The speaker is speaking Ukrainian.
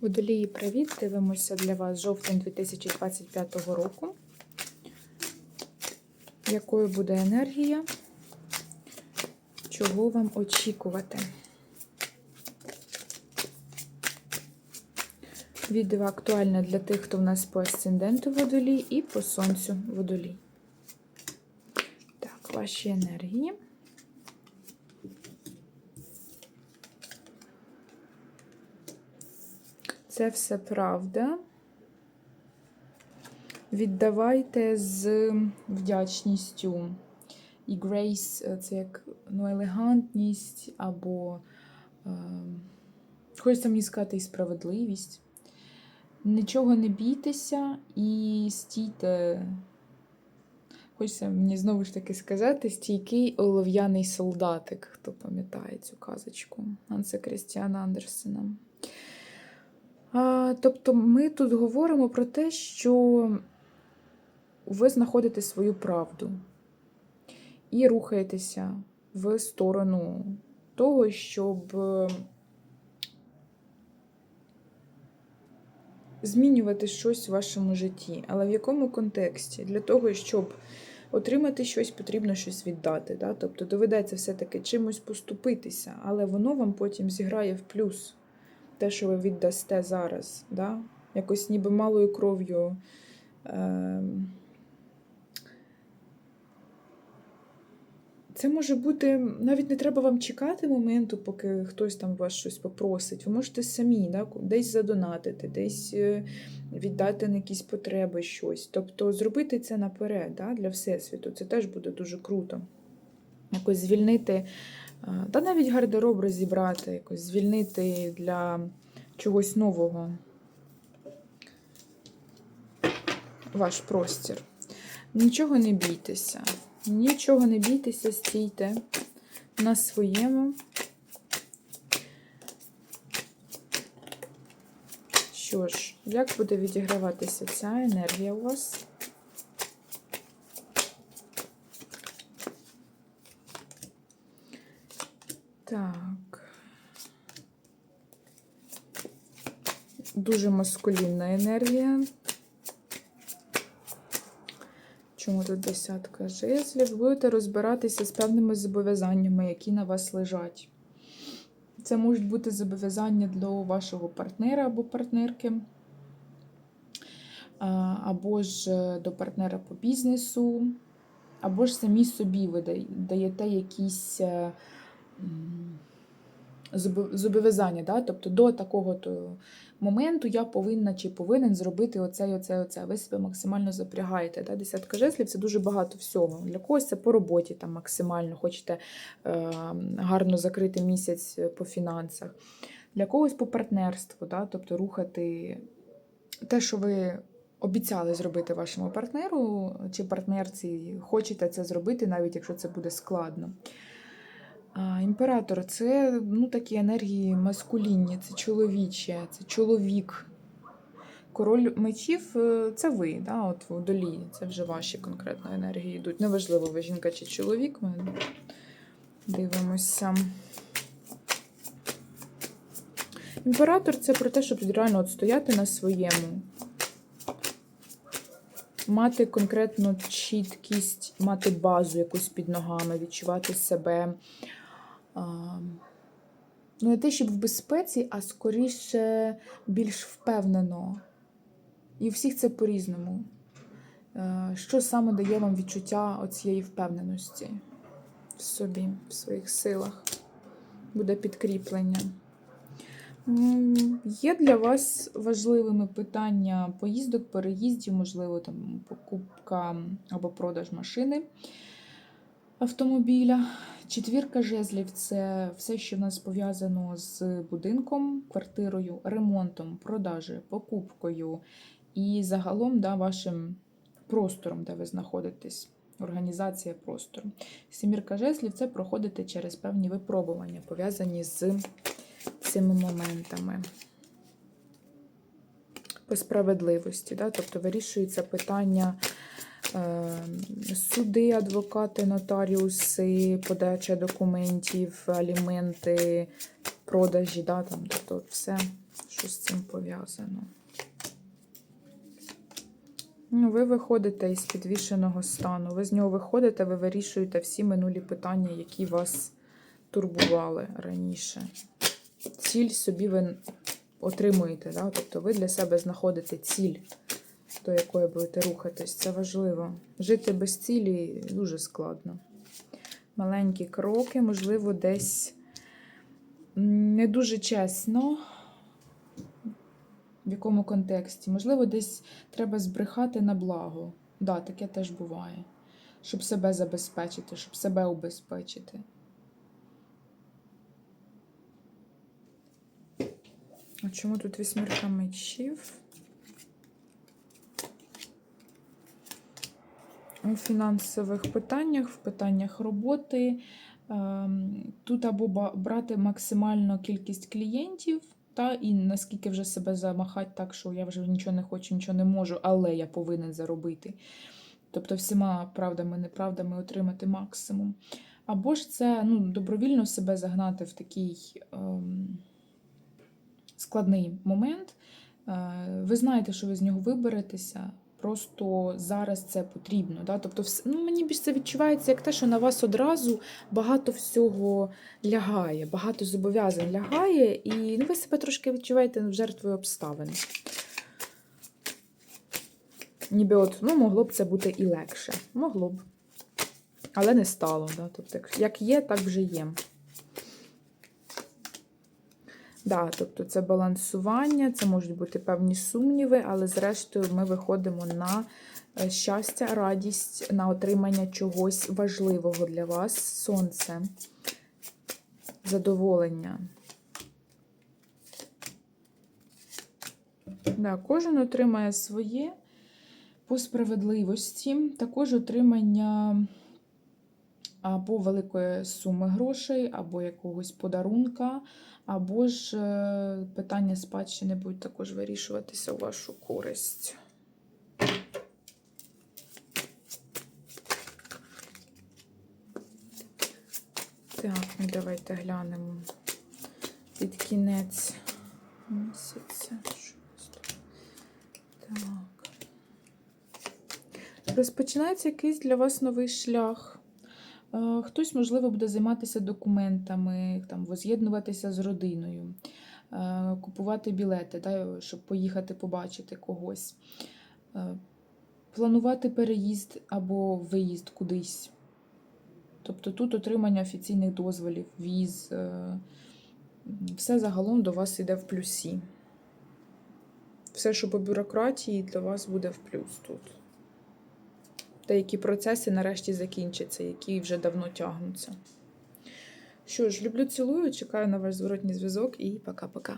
Водолії, привіт! Дивимося для вас жовтень 2025 року. Якою буде енергія? Чого вам очікувати? Відео актуальне для тих, хто в нас по асценденту водолій і по сонцю водолій. Так, ваші енергії. Це все правда. Віддавайте з вдячністю. І грейс це як ну, елегантність або, е, хочеться мені сказати, і справедливість. Нічого не бійтеся і стійте. Хочеться мені знову ж таки сказати, стійкий олов'яний солдатик, хто пам'ятає цю казочку Анса Крістіана Андерсена. Тобто ми тут говоримо про те, що ви знаходите свою правду і рухаєтеся в сторону того, щоб е, змінювати щось в вашому житті. Але в якому контексті? Для того, щоб отримати щось, потрібно щось віддати. Да? Тобто доведеться все-таки чимось поступитися, але воно вам потім зіграє в плюс те, що ви віддасте зараз. Да? Якось ніби малою кров'ю. Е Це може бути, навіть не треба вам чекати моменту, поки хтось там вас щось попросить. Ви можете самі да, десь задонатити, десь е, віддати на якісь потреби щось. Тобто зробити це наперед да, для Всесвіту. Це теж буде дуже круто. Якось звільнити, та навіть гардероб розібрати, якось звільнити для чогось нового ваш простір. Нічого не бійтеся. Нічого не бійтеся, стійте на своєму. Що ж, як буде відіграватися ця енергія у вас? Так. Дуже маскулінна енергія. Чому тут десятка жезлів? Будете розбиратися з певними зобов'язаннями, які на вас лежать. Це можуть бути зобов'язання для вашого партнера або партнерки, або ж до партнера по бізнесу, або ж самі собі ви даєте якісь е, зобов'язання. Да? Тобто до такого моменту я повинна чи повинен зробити оце, і оце, оце. Ви себе максимально запрягаєте. Да? Десятка жезлів це дуже багато всього. Для когось це по роботі там максимально, хочете е, гарно закрити місяць по фінансах. Для когось по партнерству, да? тобто рухати те, що ви. Обіцяли зробити вашому партнеру чи партнерці, хочете це зробити, навіть якщо це буде складно. Імператор це ну, такі енергії маскулінні, це чоловіче, це чоловік. Король мечів е, це ви, да, от в долі, це вже ваші конкретно енергії йдуть. Неважливо, ви жінка чи чоловік. Ми дивимося. Імператор це про те, щоб реально от стояти на своєму. Мати конкретну чіткість, мати базу якусь під ногами, відчувати себе ну, не те, щоб в безпеці, а скоріше більш впевнено. І у всіх це по-різному. Е, що саме дає вам відчуття оцієї впевненості в собі, в своїх силах? Буде підкріплення. Є для вас важливими питання поїздок, переїздів, можливо, там покупка або продаж машини автомобіля. Четвірка жезлів це все, що в нас пов'язано з будинком, квартирою, ремонтом, продажею, покупкою і загалом да, вашим простором, де ви знаходитесь. Організація простору. Сімірка жезлів це проходити через певні випробування, пов'язані з цими моментами. По справедливості. Да? Тобто вирішується питання суди, адвокати, нотаріуси, подача документів, аліменти, продажі, да, там, тобто все, що з цим пов'язано. Ну, ви виходите із підвішеного стану. Ви з нього виходите, ви вирішуєте всі минулі питання, які вас турбували раніше. Ціль собі ви отримуєте, да? тобто ви для себе знаходите ціль, до якої будете рухатись. Це важливо. Жити без цілі дуже складно. Маленькі кроки, можливо, десь не дуже чесно. В якому контексті? Можливо, десь треба збрехати на благо. Да, таке теж буває. Щоб себе забезпечити, щоб себе убезпечити. А чому тут вісьмірка мечів? У фінансових питаннях, в питаннях роботи. ем, Тут або брати максимальну кількість клієнтів, та і наскільки вже себе замахати так, що я вже нічого не хочу, нічого не можу, але я повинен заробити. Тобто всіма правдами, неправдами отримати максимум. Або ж це ну, добровільно себе загнати в такий ем, складний момент. Е, ви знаєте, що ви з нього виберетеся. Просто зараз це потрібно. Да? Тобто, ну, мені більше це відчувається як те, що на вас одразу багато всього лягає, багато зобов'язань лягає, і ну, ви себе трошки відчуваєте жертвою обставин. Ніби от, ну, могло б це бути і легше. Могло б. Але не стало. Да? Тобто, як- є, так вже є. Да, тобто це балансування, це можуть бути певні сумніви, але зрештою ми виходимо на е, щастя, радість, на отримання чогось важливого для вас. Сонце, задоволення. Да, кожен отримає своє по справедливості, також отримання або великої суми грошей, або якогось подарунка, або ж е, питання спадщини будуть також вирішуватися у вашу користь. Так, ну давайте глянемо під кінець місяця. Так. Розпочинається якийсь для вас новий шлях. Е, Хтось, можливо, буде займатися документами, там, воз'єднуватися з родиною, е, купувати білети, да, щоб поїхати побачити когось, Е, планувати переїзд або виїзд кудись. Тобто тут отримання офіційних дозволів, віз, все загалом до вас йде в плюсі. Все, що по бюрократії, для вас буде в плюс тут. Деякі процеси нарешті закінчаться, які вже давно тягнуться. Що ж, люблю, цілую, чекаю на ваш зворотній зв'язок і пока-пока.